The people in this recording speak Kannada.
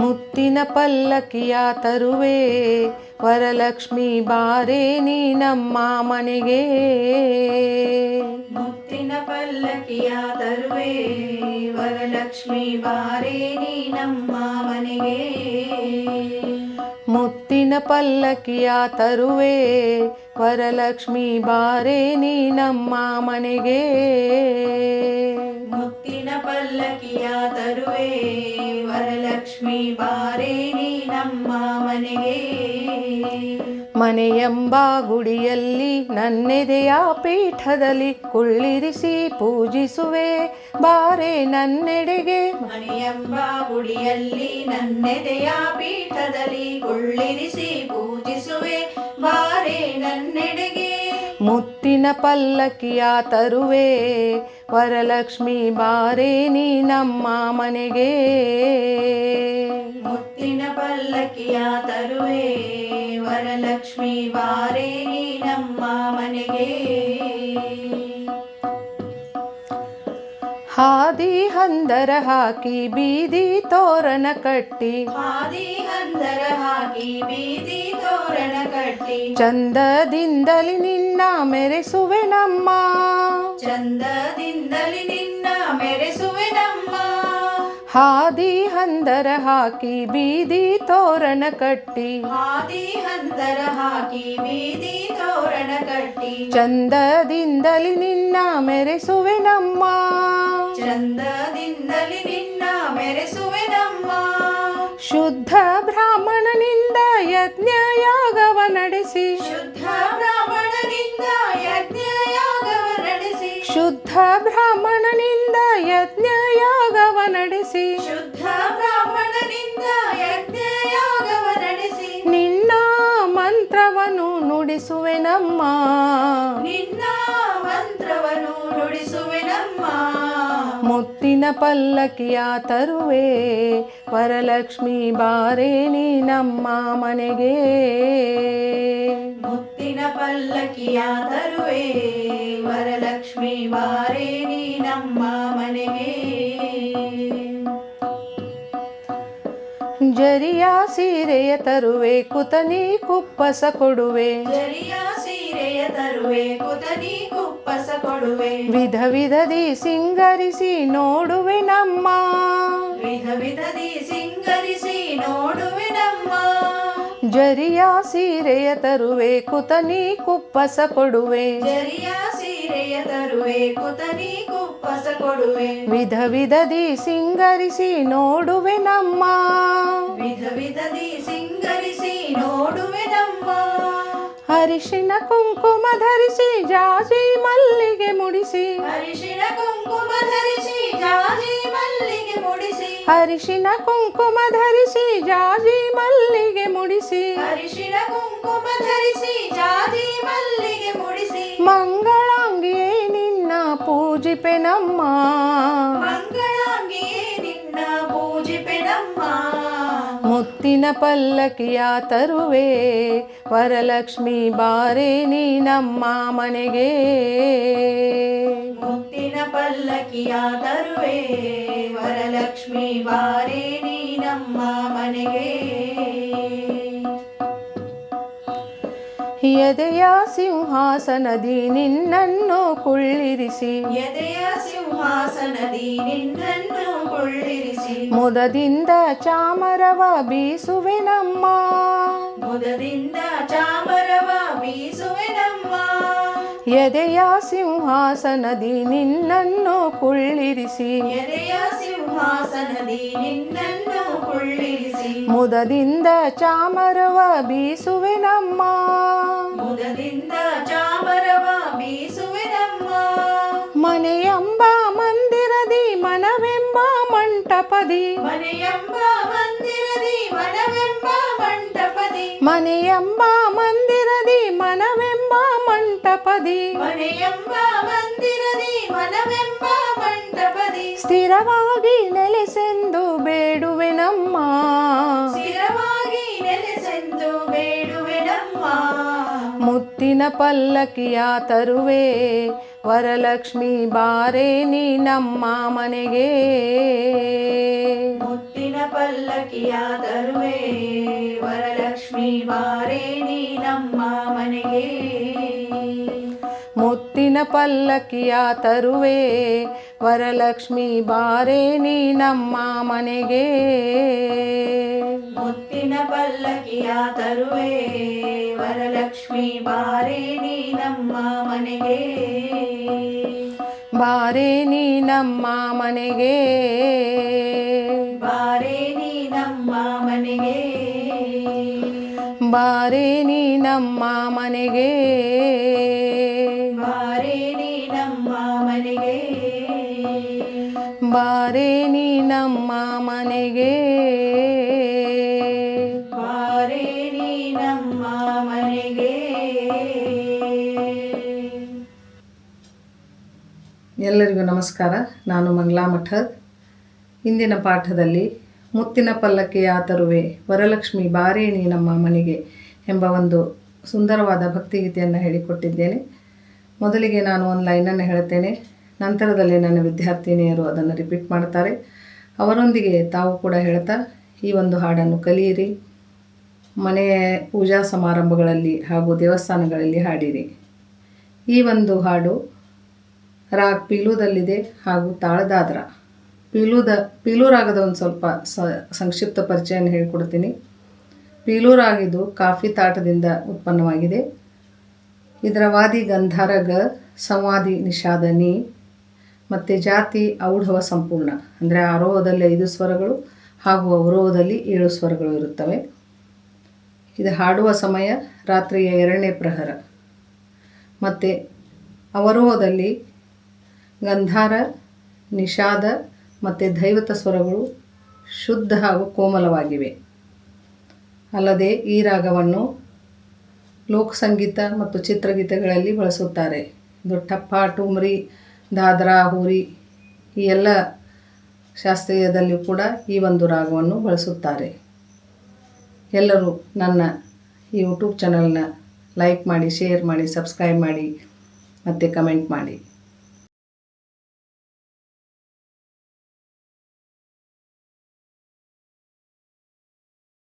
ಮುತ್ತಿನ ಪಲ್ಲಕ್ಕಿಯ ತರುವೆ ವರಲಕ್ಷ್ಮಿ ಬಾರೆ ನೀ ನಮ್ಮ ಮನೆಗೆ. ಮುತ್ತಿನ ಪಲ್ಲಕ್ಕಿಯ ತರುವೆ ವರಲಕ್ಷ್ಮಿ ಬಾರೆ ನೀ ನಮ್ಮ ಮನೆಗೆ. ಮುತ್ತಿನ ಪಲ್ಲಕ್ಕಿಯ ತರುವೆ ವರಲಕ್ಷ್ಮಿ ಬಾರೆ ನೀ ನಮ್ಮ ಮನೆಗೆ. ಮುತ್ತಿನ ಪಲ್ಲಕ್ಕಿಯ ತರುವೆ ವರಲಕ್ಷ್ಮಿ ಬಾರೇ ನೀ ನಮ್ಮ ಮನೆಗೆ. ಮನೆಯೆಂಬ ಗುಡಿಯಲ್ಲಿ ನನ್ನೆದೆಯ ಪೀಠದಲ್ಲಿ ಕುಳ್ಳಿರಿಸಿ ಪೂಜಿಸುವೆ. ಬಾರೆ ನನ್ನೆಡೆಗೆ. ಮನೆಯೆಂಬ ಗುಡಿಯಲ್ಲಿ ನನ್ನೆದೆಯ ಪೀಠದಲ್ಲಿ ಕುಳ್ಳಿರಿಸಿ ಪೂಜಿಸುವೆ. ಬಾರೆ ನನ್ನೆಡೆಗೆ. ಮುತ್ತಿನ ಪಲ್ಲಕ್ಕಿಯ ತರುವೆ, ವರಲಕ್ಷ್ಮಿ ಬಾರೆ ನೀ ನಮ್ಮ ಮನೆಗೆ. ಮುತ್ತಿನ ಪಲ್ಲಕ್ಕಿಯ ತರುವೆ, ವರಲಕ್ಷ್ಮಿ ಬಾರೆ ನೀ ನಮ್ಮ ಮನೆಗೆ. ಹಾದಿ ಹಂದರ ಹಾಕಿ ಬೀದಿ ತೋರಣ ಕಟ್ಟಿ. ಹಾದಿ ಹಂದರ ಹಾಕಿ ಬೀದಿ ತೋರಣ ಕಟ್ಟಿ. ಚಂದದಿಂದಲಿ ನಿನ್ನ ಮೆರೆಸುವೆ ನಮ್ಮ. ಚಂದದಿಂದಲಿ ನಿನ್ನ ಮೆರೆಸುವೆ ನಮ್ಮ. ಹಾದಿ ಹಂದರ ಹಾಕಿ ಬೀದಿ ತೋರಣ ಕಟ್ಟಿ. ಹಾದಿ ಹಂದರ ಹಾಕಿ ಬೀದಿ ತೋರಣ ಕಟ್ಟಿ. ಚಂದದಿಂದಲಿ ನಿನ್ನ ಮೆರೆಸುವೆ ನಮ್ಮ. ಚಂದದಿಂದಲಿ ನಿನ್ನ ಮೆರೆಸುವೆನಮ್ಮ ಶುದ್ಧ ಬ್ರಾಹ್ಮಣನಿಂದ ಯಜ್ಞ ಯಾಗವ ನಡೆಸಿ. ಶುದ್ಧ ಬ್ರಾಹ್ಮಣನಿಂದ ಯಜ್ಞ ಯಾಗವ ನಡೆಸಿ. ಶುದ್ಧ ಬ್ರಾಹ್ಮಣನಿಂದ ಯಜ್ಞ ಯಾಗವ ನಡೆಸಿ. ಶುದ್ಧ ಬ್ರಾಹ್ಮಣನಿಂದ ಯಜ್ಞ ಯಾಗವ ನಡೆಸಿ. ನಿನ್ನ ಮಂತ್ರವನ್ನು ನುಡಿಸುವೆ ಮುತ್ತಿನ ಪಲ್ಲಕ್ಕಿಯ ತರುವೆ ವರಲಕ್ಷ್ಮಿ ಬಾರೆ ನೀ ನಮ್ಮ ಮನೆಗೆ. ಮುತ್ತಿನ ಪಲ್ಲಕ್ಕಿಯ ತರುವೆ ವರಲಕ್ಷ್ಮಿ ಬಾರೆ ನೀ ನಮ್ಮ ಮನೆಗೆ. ಜರಿಯ ಸೀರೆಯ ತರುವೆ ಕುತನಿ ಕುಪ್ಪಸ ಕೊಡುವೆ. ಜರಿಯ ಸೀರೆಯ ತರುವೆ ಕುತನಿ ಕುಪ್ಪಸ ಕೊಡುವೆ ವಿಧ ವಿಧದಿ ಸಿಂಗರಿಸಿ ನೋಡುವೆ ನಮ್ಮ. ವಿಧ ವಿಧದಿ ಸಿಂಗರಿಸಿ ನೋಡುವೆ ನಮ್ಮ. ಜರಿಯ ಸೀರೆಯ ತರುವೆ ಕುತನಿ ಕುಪ್ಪಸ ಕೊಡುವೆ. ಜರಿಯ ಸೀರೆಯ ತರುವೆ ಕುತನಿ ಕುಪ್ಪಸ ಕೊಡುವೆ. ವಿಧ ವಿಧದಿ ಸಿಂಗರಿಸಿ ನೋಡುವೆ ನಮ್ಮ. ವಿಧ ವಿಧದಿ ಸಿಂಗರಿಸಿ ನೋಡುವೆ ನಮ್ಮ. ಅರಿಶಿನ ಕುಂಕುಮ ಧರಿಸಿ ಜಾಜಿ ಮಲ್ಲಿಗೆ ಮುಡಿಸಿ ಅರಿಶಿಣ ಕುಂಕುಮ ಧರಿಸಿ ಜಾಜಿ ಮಲ್ಲಿಗೆ ಮುಡಿಸಿ ಅರಿಶಿನ ಕುಂಕುಮ ಧರಿಸಿ ಜಾಜಿ ಮಲ್ಲಿಗೆ ಮುಡಿಸಿ ಅರಿಶಿಣ ಕುಂಕುಮ ಧರಿಸಿ ಜಾಜಿ ಮಲ್ಲಿಗೆ ಮುಡಿಸಿ ಮಂಗಳಾಂಗಿಯೇ ನಿನ್ನ ಪೂಜಿಪೆ ನಮ್ಮ ಮಂಗಳಾಂಗಿಯೇ ನಿನ್ನ ಪೂಜಿಪೆ ನಮ್ಮ ಮುತ್ತಿನ ಪಲ್ಲಕ್ಕಿಯ ತರುವೆ ವರಲಕ್ಷ್ಮಿ ಬಾರೆ ನೀ ನಮ್ಮ ಮನೆಗೆ. ಮುತ್ತಿನ ಪಲ್ಲಕ್ಕಿಯ ತರುವೆ ವರಲಕ್ಷ್ಮಿ ಬಾರೆ ನೀ ನಮ್ಮ ಮನೆಗೆ. ಎದೆಯ ಸಿಂಹಾಸನದಿ ನಿನ್ನನ್ನು ಕುಳ್ಳಿರಿಸಿ. ಎದೆಯ ಸಿಂಹಾಸನದಿ ನಿನ್ನನ್ನು ಮುದದಿಂದ ಚಾಮರವ ಬೀಸುವೆ ನಮ್ಮ ಮುದದಿಂದ ಚಾಮರವ ಬೀಸುವೆ ನಮ್ಮ ಎದೆಯ ಸಿಂಹಾಸನದಿ ನಿನ್ನನ್ನು ಕುಳ್ಳಿರಿಸಿ. ಎದೆಯ ಸಿಂಹಾಸನದಿ ನಿನ್ನನ್ನು ಕುಳ್ಳಿರಿಸಿ. ಮುದದಿಂದ ಚಾಮರವ ಬೀಸುವೆ ನಮ್ಮ ಮುದದಿಂದ ಚಾಮರವ ಬೀಸುವೆ ನಮ್ಮ ಮನೆಯಂಬ ಮಂದಿರದಿ ಮನವೆಂಬ ಮಂಟಪದಿ ಮನೆಯೆಂಬ ಮಂದಿರದಿ ಮನವೆಂಬ ಮಂಟಪದಿ ಮನೆಯೆಂಬ ಮಂದಿರದಿ ಮನವೆಂಬ ಮಂಟಪದಿ ಮನೆಯೆಂಬ ಮಂದಿರದಿ ಮನವೆಂಬ ಮಂಟಪದಿ ಸ್ಥಿರವಾಗಿ ನೆಲೆಸೆಂದು ಬೇಡುವೆ ನಮ್ಮ. ಸ್ಥಿರವಾಗಿ ನೆಲೆಸೆಂದು ಬೇಡುವೆ ನಮ್ಮ. ಮುತ್ತಿನ ಪಲ್ಲಕ್ಕಿಯ ತರುವೆ. ವರಲಕ್ಷ್ಮಿ ಬಾರೆ ನೀ ನಮ್ಮ ಮನೆಗೆ. ಮುತ್ತಿನ ಪಲ್ಲಕ್ಕಿಯ ತರುವೆ ವರಲಕ್ಷ್ಮಿ ಬಾರೆ ನೀ ನಮ್ಮ ಮನೆಗೆ. ಮುತ್ತಿನ ಪಲ್ಲಕ್ಕಿಯ ತರುವೆ ವರಲಕ್ಷ್ಮಿ ಬಾರೆ ನೀ ನಮ್ಮ ಮನೆಗೆ. ಮುತ್ತಿನ ಪಲ್ಲಕ್ಕಿಯ ತರುವೆ ವರಲಕ್ಷ್ಮಿ ಬಾರೆ ನೀ ನಮ್ಮ ಮನೆಗೆ. ಬಾರೇ ನೀ ನಮ್ಮ ಮನೆಗೆ. ಬಾರೆ ನೀ ನಮ್ಮ ಮನೆಗೆ. ಬಾರೆ ನೀ ನಮ್ಮ ಮನೆಗೆ. ಬಾರೆ ನೀ ನಮ್ಮ ಮನೆಗೆ. ಬಾರೆ ನೀ ನಮ್ಮ ಮನೆಗೆ. ಎಲ್ಲರಿಗೂ ನಮಸ್ಕಾರ. ನಾನು ಮಂಗ್ಲಾ ಮಠದ್. ಇಂದಿನ ಪಾಠದಲ್ಲಿ ಮುತ್ತಿನ ಪಲ್ಲಕ್ಕಿ ತರುವೆ ವರಲಕ್ಷ್ಮಿ ಬಾರೇಣಿ ನಮ್ಮ ಮನೆಗೆ ಎಂಬ ಒಂದು ಸುಂದರವಾದ ಭಕ್ತಿಗೀತೆಯನ್ನು ಹೇಳಿಕೊಟ್ಟಿದ್ದೇನೆ. ಮೊದಲಿಗೆ ನಾನು ಒಂದು ಲೈನನ್ನು ಹೇಳುತ್ತೇನೆ. ನಂತರದಲ್ಲಿ ನನ್ನ ವಿದ್ಯಾರ್ಥಿನಿಯರು ಅದನ್ನು ರಿಪೀಟ್ ಮಾಡ್ತಾರೆ. ಅವರೊಂದಿಗೆ ತಾವು ಕೂಡ ಹೇಳ್ತಾ ಈ ಒಂದು ಹಾಡನ್ನು ಕಲಿಯಿರಿ. ಮನೆಯ ಪೂಜಾ ಸಮಾರಂಭಗಳಲ್ಲಿ ಹಾಗೂ ದೇವಸ್ಥಾನಗಳಲ್ಲಿ ಹಾಡಿರಿ. ಈ ಒಂದು ಹಾಡು ರಾಗ್ ಪೀಲುದಲ್ಲಿದೆ ಹಾಗೂ ತಾಳದಾದ್ರ. ಪೀಲುದ, ಪೀಲು ರಾಗದ ಒಂದು ಸ್ವಲ್ಪ ಸಂಕ್ಷಿಪ್ತ ಪರಿಚಯನ ಹೇಳ್ಕೊಡ್ತೀನಿ. ಪೀಲು ರಾಗಿದು ಕಾಫಿ ತಾಟದಿಂದ ಉತ್ಪನ್ನವಾಗಿದೆ. ಇದರ ವಾದಿ ಗಂಧಾರ ಗ ಸಂವಾದಿ ನಿಷಾದ ನಿ ಮತ್ತು ಜಾತಿ ಔಢವ ಸಂಪೂರ್ಣ, ಅಂದರೆ ಆರೋಹದಲ್ಲಿ ಐದು ಸ್ವರಗಳು ಹಾಗೂ ಅವರೋಹದಲ್ಲಿ ಏಳು ಸ್ವರಗಳು ಇರುತ್ತವೆ. ಇದು ಹಾಡುವ ಸಮಯ ರಾತ್ರಿಯ ಎರಡನೇ ಪ್ರಹರ. ಮತ್ತು ಅವರೋಹದಲ್ಲಿ ಗಂಧಾರ, ನಿಷಾದ ಮತ್ತು ದೈವತ ಸ್ವರಗಳು ಶುದ್ಧ ಹಾಗೂ ಕೋಮಲವಾಗಿವೆ. ಅಲ್ಲದೆ ಈ ರಾಗವನ್ನು ಲೋಕ ಸಂಗೀತ ಮತ್ತು ಚಿತ್ರಗೀತೆಗಳಲ್ಲಿ ಬಳಸುತ್ತಾರೆ. ಇದು ಟಪ್ಪ, ಟುಮ್ರಿ, ದಾದ್ರಾ, ಹೂರಿ ಈ ಎಲ್ಲ ಶಾಸ್ತ್ರೀಯದಲ್ಲಿಯೂ ಕೂಡ ಈ ಒಂದು ರಾಗವನ್ನು ಬಳಸುತ್ತಾರೆ. ಎಲ್ಲರೂ ನನ್ನ ಈ ಯೂಟ್ಯೂಬ್ ಚಾನಲ್ನ ಲೈಕ್ ಮಾಡಿ ಶೇರ್ ಮಾಡಿ ಸಬ್ಸ್ಕ್ರೈಬ್ ಮಾಡಿ ಮತ್ತು ಕಮೆಂಟ್ ಮಾಡಿ.